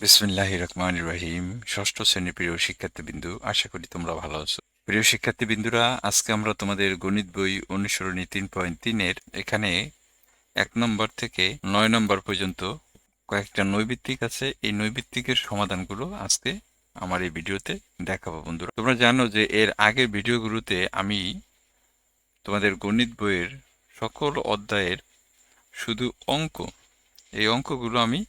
বিসমিল্লাহ রহমান রহিম ষষ্ঠ শ্রেণির প্রিয় শিক্ষার্থীবৃন্দু, আশা করি তোমরা ভালো আছো। প্রিয় শিক্ষার্থীবৃন্দুরা, আজকে আমরা তোমাদের গণিত বই অনুসরণী তিন পয়েন্ট তিনের এখানে এক নম্বর থেকে নয় নম্বর পর্যন্ত কয়েকটা নৈবিত্তিক আছে। এই নৈবিত্তিকের সমাধানগুলো আজকে আমার এই ভিডিওতে দেখাবো বন্ধুরা। তোমরা জানো যে এর আগের ভিডিওগুলোতে আমি তোমাদের গণিত বইয়ের সকল অধ্যায়ের শুধু অঙ্ক, এই অঙ্কগুলো আমি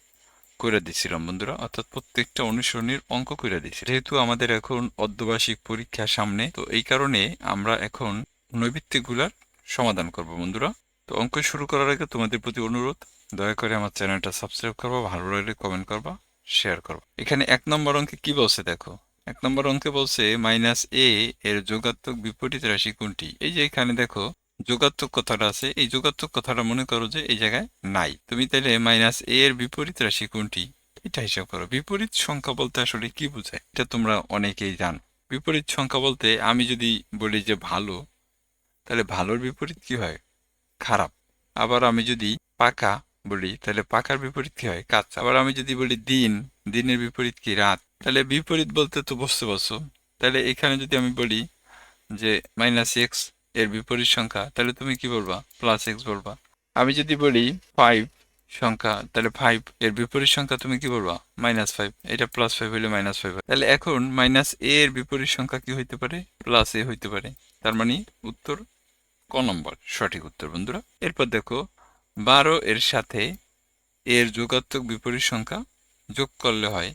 করে দিছিলাম, বন্ধুরা। অর্থাৎ প্রত্যেকটা অনুসরণের অঙ্ক করে দিচ্ছি যেহেতু আমাদের এখন অর্ধবার্ষিক পরীক্ষা সামনে, তো এই কারণে আমরা এখন নৈবিত্তিকগুলার সমাধান করব, বন্ধুরা। তো অঙ্ক শুরু করার আগে তোমাদের প্রতি অনুরোধ, দয়া করে আমার চ্যানেলটা সাবস্ক্রাইব করবা, ভালো লাগলে কমেন্ট করবা শেয়ার করবা। এখানে এক নম্বর অঙ্কে কি বলছে দেখো? এক নম্বর অঙ্কে বলছে মাইনাস এ এর যোগাত্মক বিপরীত রাশি কোনটি? এই যে এখানে দেখো যোগাত্মক কথাটা আছে। এই যোগাত্মক কথাটা মনে করো যে এই জায়গায় নাই। তুমি তাহলে মাইনাস এ এর বিপরীত রাশি কোনটি? এটা হিসাব করো। বিপরীত সংখ্যা বলতে আসলে কি বোঝায়? এটা তোমরা অনেকেই জানো। বিপরীত সংখ্যা বলতে আমি যদি বলি যে ভালো তাহলে ভালোর বিপরীত কি হয়? খারাপ। আবার আমি যদি পাকা বলি তাহলে পাকার বিপরীত কি হয়? কাঁচা। আবার আমি যদি বলি দিন, দিনের বিপরীত কি? রাত। তাহলে বিপরীত বলতে তো বুঝতে পারছ। তাহলে এখানে যদি আমি বলি যে মাইনাস এক্স এর বিপরীত সংখ্যা তাহলে তুমি কি বলবা? প্লাস এক্স বলবা। আমি যদি বলি ফাইভ সংখ্যা তাহলে ফাইভ এর বিপরীত সংখ্যা তুমি কি বলবা? মাইনাস ফাইভ এটা প্লাস ফাইভ হলে মাইনাস ফাইভ তাহলে এখন মাইনাস এ এর বিপরীত সংখ্যা কি হইতে পারে? প্লাস এ হইতে পারে। তার মানে উত্তর ক নম্বর? সঠিক উত্তর বন্ধুরা। এরপর দেখো বারো এর সাথে এর যোগাত্মক বিপরীত সংখ্যা যোগ করলে হয়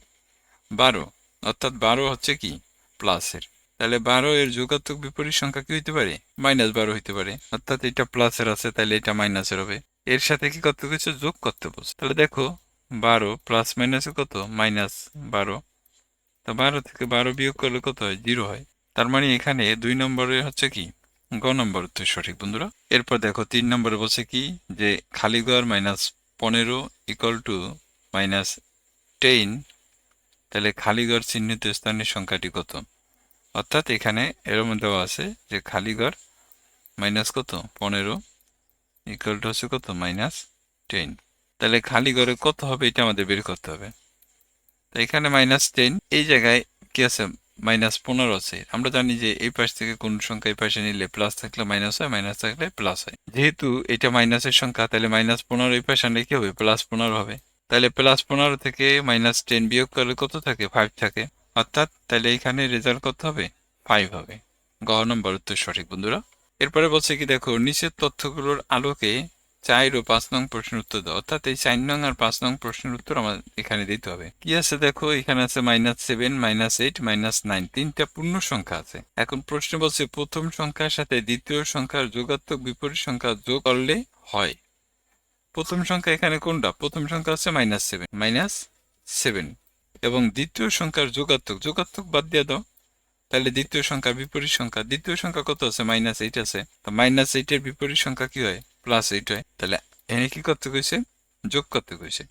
বারো। অর্থাৎ বারো হচ্ছে কি? প্লাসের তাহলে বারো এর যোগাত্মক বিপরীত সংখ্যা কি হইতে পারে? মাইনাস বারো হইতে পারে। অর্থাৎ এটা প্লাসের আছে তাহলে এটা মাইনাসের হবে। এর সাথে কি করতে বলছে যোগ করতে বলছে? তাহলে দেখো, বারো প্লাস মাইনাসে কত? মাইনাস বারো। তো বারো থেকে বারো বিয়োগ করলে কত হয়? জিরো হয়। তার মানে এখানে দুই নম্বরে হচ্ছে কি? গ নম্বর উত্তর সঠিক, বন্ধুরা। এরপর দেখো, তিন নম্বরে বলছে কি? যে খালি খালিগড় মাইনাস পনেরো ইকুয়াল টু মাইনাস টেন তাহলে খালি খালিগড় চিহ্নিত স্থানের সংখ্যাটি কত? অর্থাৎ এখানে এর দেওয়া আছে যে খালিগড় মাইনাস কত? পনেরো ইকুয়াল টু হচ্ছে কত? মাইনাস টেন তাহলে খালি ঘরে কত হবে? এটা আমাদের বের করতে হবে। তো এখানে মাইনাস টেন এই জায়গায় কি আছে? মাইনাস পনেরো আছে। আমরা জানি যে এই পাশ থেকে কোন সংখ্যা এই পাশে নিলে প্লাস থাকলে মাইনাস হয় মাইনাস থাকলে প্লাস হয়। যেহেতু এটা মাইনাসের সংখ্যা, তাহলে মাইনাস পনেরো এই পাশে আনলে কি হবে? প্লাস পনেরো হবে। তাহলে প্লাস পনেরো থেকে মাইনাস টেন বিয়োগ করলে কত থাকে? ফাইভ থাকে। অর্থাৎ তাহলে এখানে রেজাল্ট করতে হবে? ফাইভ হবে। গ নম্বর উত্তর সঠিক, বন্ধুরা। এরপরে বলছে কি, দেখো, নিচের তথ্যগুলোর আলোকে চার ও পাঁচ নং প্রশ্নের উত্তর দাও। অর্থাৎ এই চার নং আর পাঁচ নং প্রশ্নের উত্তর আমার এখানে দিতে হবে। কি আছে, দেখো, এখানে আছে minus seven minus eight minus nine তিনটা পূর্ণ সংখ্যা আছে। এখন প্রশ্ন বলছে, প্রথম সংখ্যার সাথে দ্বিতীয় সংখ্যার যোগাত্মক বিপরীত সংখ্যা যোগ করলে হয়। প্রথম সংখ্যা এখানে কোনটা? প্রথম সংখ্যা আছে মাইনাস সেভেন মাইনাস সেভেন এবং দ্বিতীয় সংখ্যার যোগাত্মক যোগাত্মক বাদ দিয়ে দাও। তাহলে দ্বিতীয় সংখ্যা বিপরীত সংখ্যা, দ্বিতীয় সংখ্যা কত আছে? মাইনাস এইট আছে। তো মাইনাস এইটের বিপরীত সংখ্যা কি হয়? প্লাস এইট হয়। তাহলে এনে কি করতে কইছে যোগ করতে কইছে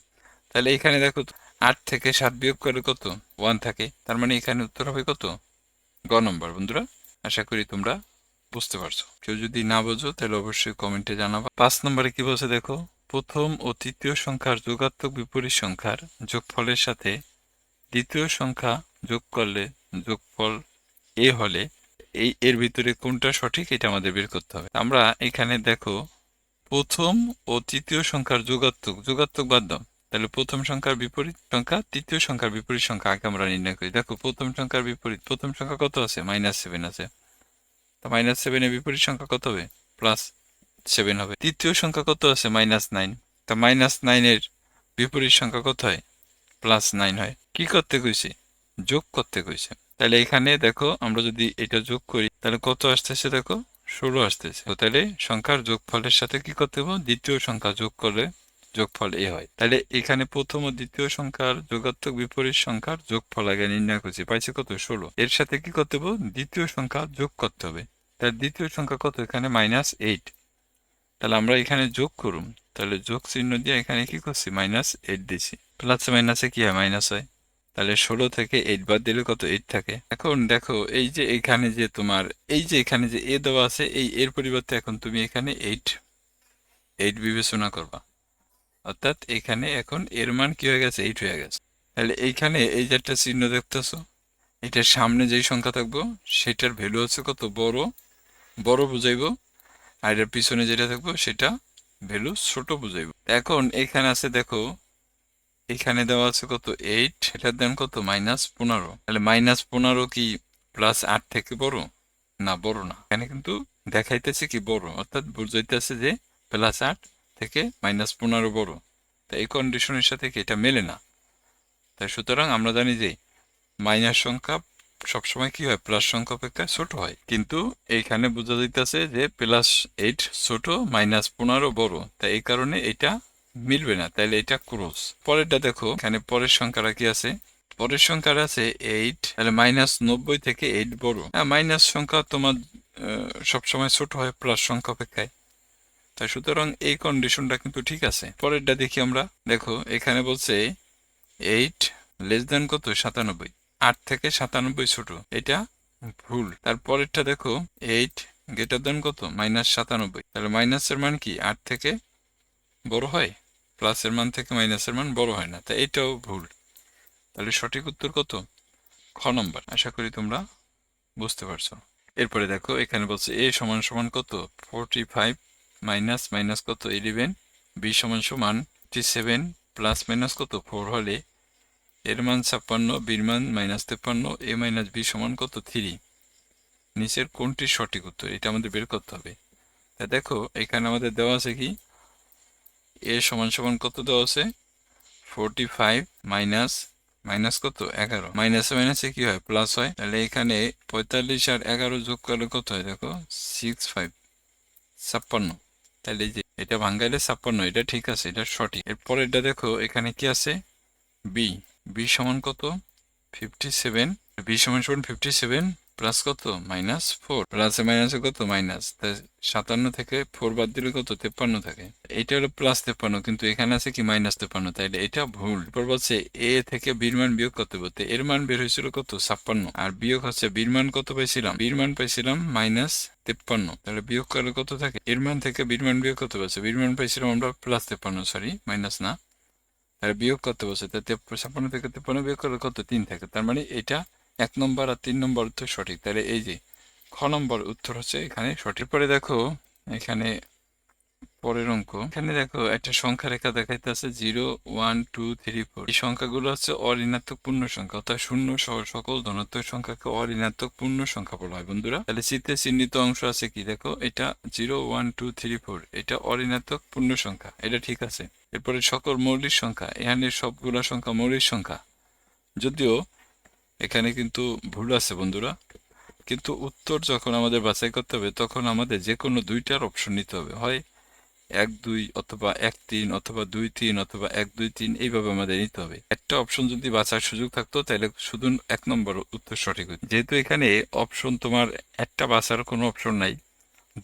তাহলে এখানে দেখো আট থেকে সাত বিয়োগ করে কত? ওয়ান থাকে। তার মানে এখানে উত্তর হবে কত? গ নম্বর বন্ধুরা। আশা করি তোমরা বুঝতে পারছ। কেউ যদি না বোঝো, তাহলে অবশ্যই কমেন্টে জানাবা। পাঁচ নম্বরে কি বলছে দেখো? প্রথম ও তৃতীয় সংখ্যার যোগাত্মক বিপরীত সংখ্যার যোগফলের সাথে দ্বিতীয় সংখ্যা যোগ করলে যোগফল এ হলে এই এর ভিতরে কোনটা সঠিক এটা আমাদের বের করতে হবে। আমরা এখানে দেখো, প্রথম ও তৃতীয় সংখ্যার যোগাত্মক যোগাত্মক বাদ দাও। তাহলে প্রথম সংখ্যার বিপরীত সংখ্যা, তৃতীয় সংখ্যার বিপরীত সংখ্যা আগে আমরা নির্ণয় করি। দেখো, প্রথম সংখ্যার বিপরীত, প্রথম সংখ্যা কত আছে? মাইনাস সেভেন আছে। তো মাইনাস সেভেনের বিপরীত সংখ্যা কত হবে? প্লাস সেভেন হবে। তৃতীয় সংখ্যা কত আছে? মাইনাস নাইন তা মাইনাস নাইনের বিপরীত সংখ্যা কত হয়? প্লাস নাইন হয়। কি করতে কইছে? যোগ করতে কইছে। তাহলে এখানে দেখো, আমরা যদি এটা যোগ করি, তাহলে কত আসতেছে দেখো? ষোলো আসতেছে। তাহলে সংখ্যার যোগফলের সাথে কি করতে হবে? দ্বিতীয় সংখ্যা যোগ করলে যোগফল এ হয়। তাহলে এখানে প্রথম ও দ্বিতীয় সংখ্যার যোগাত্মক বিপরীত সংখ্যার যোগফল আগে নির্ণয় করছি। পাইছে কত? ষোলো। এর সাথে কি করতে হবে? দ্বিতীয় সংখ্যা যোগ করতে হবে। তার দ্বিতীয় সংখ্যা কত? এখানে মাইনাস এইট তাহলে আমরা এখানে যোগ করুম তাহলে যোগ চিহ্ন দিয়ে এখানে কি করছি? মাইনাস এইট দিছি। প্লাস মাইনাসে কি হয়? মাইনাস হয়। তাহলে ষোলো থেকে এইট বাদ দিলে কত? এইট থাকে। এখন দেখো, এই যে এখানে যে তোমার, এই যে এখানে যে এ দেওয়া আছে, এই এর পরিবর্তে এখন তুমি এখানে এইট এইট বিবেচনা করবা। অর্থাৎ এখানে এখন এর মান কি হয়ে গেছে? এইট হয়ে গেছে। তাহলে এইখানে এই যে একটা চিহ্ন দেখতেছো, এটার সামনে যেই সংখ্যা থাকব, সেটার ভ্যালু হচ্ছে কত? বড়। বড় বুঝাইবো। আর এটার পিছনে যেটা থাকব সেটা ভ্যালু ছোট বুঝাইবো। এখন এখানে আছে, দেখো, এখানে দেওয়া আছে কত? এইট এটার দাম কত? মাইনাস পনেরো। তাহলে মাইনাস পনেরো কি প্লাস আট থেকে বড়? না বড় না। এখানে কিন্তু দেখাইতেছে কি বড়? অর্থাৎ বুঝাইতেছে যে প্লাস আট থেকে মাইনাস পনেরো বড়। তো এই কন্ডিশনের সাথে কি এটা মেলে না? তাই সুতরাং আমরা জানি যে মাইনাস সংখ্যা সবসময় কি হয়? প্লাস সংখ্যা অপেক্ষা ছোট হয়। কিন্তু এইখানে বোঝা যাইতেছে যে প্লাস এইট ছোট মাইনাস পনেরো বড়। তাই এই কারণে এটা মিলবে না। তাইলে এটা ক্রস পরেরটা দেখো, এখানে পরের সংখ্যাটা কি আছে? পরের সংখ্যাটা আছে এইট তাহলে মাইনাস নব্বই থেকে এইট বড়। হ্যাঁ মাইনাস সংখ্যা তোমার সবসময় ছোট হয় প্লাস সংখ্যা অপেক্ষায়। তাই সুতরাং এই কন্ডিশনটা কিন্তু ঠিক আছে। পরেরটা দেখি আমরা। দেখো, এখানে বলছে এইট লেস দেন কত? সাতানব্বই। আট থেকে সাতানব্বই ছোট। এটা ভুল। তারপরেরটা দেখো এইট গ্রেটার দেন কত? মাইনাস সাতানব্বই। তাহলে মাইনাসের মান কি? আট থেকে বড় হয়? প্লাসের মান থেকে মাইনাসের মান বড় হয় না। তাই এটাও ভুল। তাহলে সঠিক উত্তর কত? খ নম্বর। আশা করি তোমরা বুঝতে পারছ। এরপরে দেখো, এখানে বলছে এ সমান সমান কত? ফোরটি ফাইভ মাইনাস মাইনাস কত? ইলেভেন বি সমান সমান টি সেভেন প্লাস মাইনাস কত? ফোর হলে এর মান ছাপ্পান্ন, বির মান মাইনাস তেপ্পান্ন, এ মাইনাস বি সমান কত? থ্রি নিচের কোনটি সঠিক উত্তর? এটা আমাদের বের করতে হবে। তা দেখো, এখানে আমাদের দেওয়া আছে কি? এ সমান সমান কত দেওয়া আছে? ফোরটি ফাইভ মাইনাস মাইনাস কত? এগারো। মাইনাসে মাইনাসে কি হয়? প্লাস হয়। তাহলে এখানে পঁয়তাল্লিশ আর এগারো যোগ করলে কত হয়? দেখো সিক্স ফাইভ ছাপ্পান্ন। তাহলে যে, এটা ভাঙ্গাইলে ছাপ্পান্ন, এটা ঠিক আছে, এটা সঠিক। এরপরে এটা দেখো, এখানে কি আছে? বি। বি সমান কত? ফিফটি সেভেন বি সমান সমান ফিফটি সেভেন প্লাস কত মাইনাস ফোর প্লাসে মাইনাসে কত? মাইনাস তাই সাতান্ন থেকে ফোর বাদ দিলে কত? তেপ্পান্ন থাকে। এটা হলো প্লাস তেপ্পান্ন, কিন্তু এখানে আছে কি মাইনাস তেপ্পান্ন? তাইলে এটা ভুল। এরপর বলছে এ থেকে বির মান বিয়োগ করতে বলতে এর মান বের হয়েছিল কত? ছাপ্পান্ন। আর বিয়োগ হচ্ছে বির মান কত পাইছিলাম? বির মান পাইছিলাম মাইনাস তেপ্পান্ন। তাহলে বিয়োগ করলে কত থাকে? এর মান থেকে বির মান বিয়োগ করতে পারছে বির মান পাইছিলাম আমরা প্লাস তেপ্পান্ন সরি মাইনাস না। তাহলে বিয়োগ করতে বসে তা ছাপ্পান্ন থেকে তেপ্পান্ন বিয়োগ করলে কত? তিন থাকে। তার মানে এটা এক নম্বর আর তিন নম্বর উত্তর সঠিক। তাহলে এই যে খ নম্বর উত্তর হচ্ছে এখানে সঠিক। পরে দেখো, এখানে পরের অঙ্ক। এখানে দেখো, একটা সংখ্যা রেখা দেখাইতেছে zero, one, two, three, four. এই সংখ্যাগুলো হচ্ছে অঋণাত্মক পূর্ণ সংখ্যা, অর্থাৎ শূন্য সহ সকল ধনাত্মক সংখ্যাকে অঋণাত্মক পূর্ণ সংখ্যা বলা হয়, বন্ধুরা। তাহলে চিত্রে চিহ্নিত অংশ আছে কি? দেখো, এটা zero, one, two, three, four, এটা অঋণাত্মক পূর্ণ সংখ্যা, এটা ঠিক আছে। এরপরে সকল মৌলিক সংখ্যা, এখানে সবগুলা সংখ্যা মৌলিক সংখ্যা। যদিও এখানে কিন্তু ভুল আছে, বন্ধুরা। কিন্তু উত্তর যখন আমাদের বাছাই করতে হবে, তখন আমাদের যে কোনো দুইটার অপশন নিতে হবে। হয় এক, দুই অথবা এক, তিন অথবা দুই, তিন অথবা এক, দুই, তিন এইভাবে আমাদের নিতে হবে। একটা অপশন যদি বাছার সুযোগ থাকতো, তাহলে শুধু এক নম্বর উত্তর সঠিক হতো। যেহেতু এখানে অপশন তোমার একটা বাছার কোনো অপশন নাই,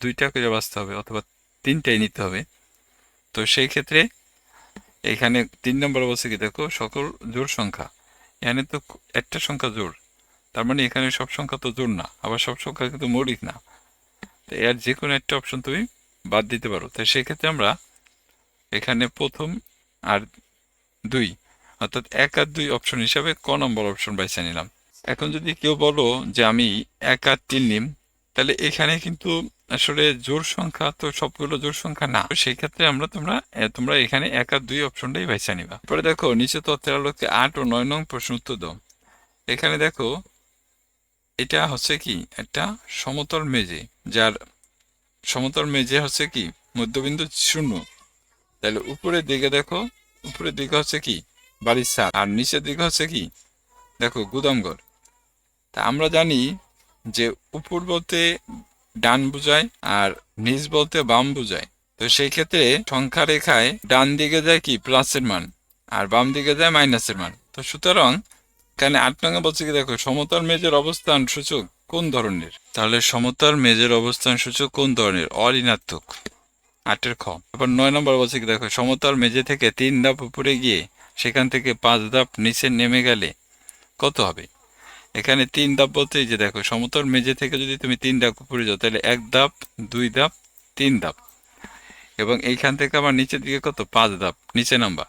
দুইটা করে বাঁচতে হবে অথবা তিনটাই নিতে হবে। তো সেই ক্ষেত্রে এখানে তিন নম্বর বলছে কি, দেখো, সকল জোর সংখ্যা। এখানে তো একটা সংখ্যা জোর তার মানে এখানে সব সংখ্যা তো জোর না, আবার সব সংখ্যা কিন্তু মৌলিক না। তো এর যে কোনো একটা অপশন তুমি বাদ দিতে পারো। তাই সেক্ষেত্রে আমরা এখানে প্রথম আর দুই, অর্থাৎ এক আর দুই অপশন হিসাবে ক নম্বর অপশন বেছে নিলাম। এখন যদি কেউ বলো যে আমি এক আর তিন নিম, তাহলে এখানে কিন্তু আসলে জোর সংখ্যা তো সবগুলো জোর সংখ্যা না। সেই ক্ষেত্রে আমরা তোমরা তোমরা এখানে এক আর দুই অপশনটাই বেছে নিবা। পরে দেখো, নিচে তথ্যের আলোকে আট ও নয় নং প্রশ্ন উত্তর দাও। এখানে দেখো, এটা হচ্ছে কি? একটা সমতল মেজে যার সমতল মেঝে হচ্ছে কি? মধ্যবিন্দু শূন্য। তাহলে উপরের দিকে দেখো, উপরের দিকে হচ্ছে কি? বাড়ির ছাদ। আর নিচের দিকে হচ্ছে কি? দেখো গুদামঘর তা আমরা জানি যে উপর বলতে ডান বুঝায় আর নিচ বলতে বাম বুঝায়। তো সেই ক্ষেত্রে সংখ্যা রেখায় ডান দিকে যায় কি? প্লাসের মান। আর বাম দিকে যায় মাইনাসের মান। তো সুতরাং এখানে আট নঙ্গে বলছে কি, দেখো, সমতল মেজের অবস্থান সূচক কোন ধরনের? তাহলে সমতল মেজের অবস্থান সূচক কোন ধরনের? অঋণাত্মক। আটের খ। আবার নয় নম্বর বলছে কি, দেখো সমতল মেজে থেকে তিন ধাপ উপরে গিয়ে সেখান থেকে পাঁচ ধাপ নিচে নেমে গেলে কত হবে? এখানে তিন ধাপ বলতে যে, দেখো সমতল মেজে থেকে যদি তুমি তিন ধাপ উপরে যাও, তাহলে এক ধাপ, দুই ধাপ, তিন ধাপ। এবং এইখান থেকে আবার নিচের দিকে কত? পাঁচ ধাপ, নিচে নাম্বার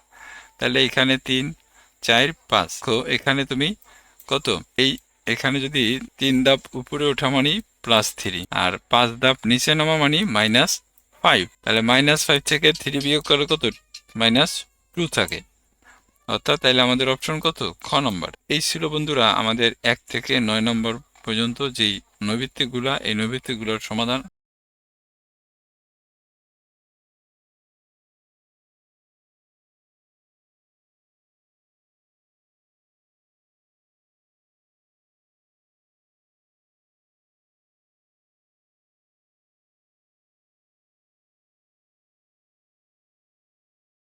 তাহলে এখানে তিন, চার, পাঁচ। তো এখানে তুমি কত? এই এখানে যদি তিন ধাপ উপরে ওঠা মানে প্লাস থ্রি আর পাঁচ ধাপ নিচে নামা মানে মাইনাস ফাইভ তাহলে মাইনাস ফাইভ থেকে থ্রি বিয়োগ করে কত? মাইনাস টু থাকে। অর্থাৎ তাহলে আমাদের অপশন কত? খ নম্বর এই ছিল বন্ধুরা আমাদের এক থেকে নয় নম্বর পর্যন্ত যেই নৈবিত্তিকগুলা এই নৈবিত্তিকগুলোর সমাধান।